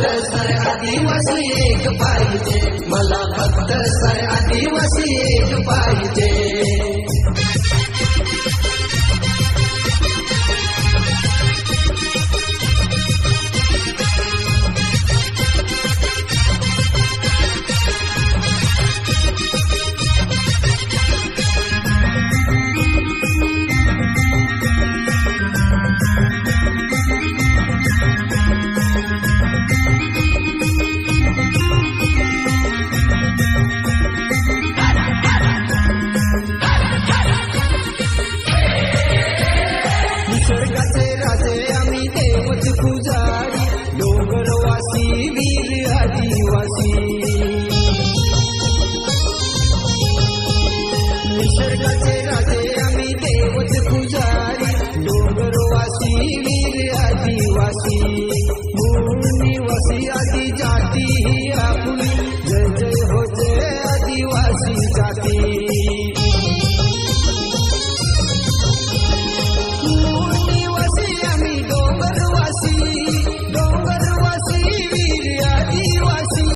Sir आदिवासी एक पाहिजे मला फक्त सर आदिवासी एक पाहिजे निसर्गाचे राजे आम्ही देवत पुजारी. डोंगरवासी वीर आदिवासी. मूळ निवासी आदी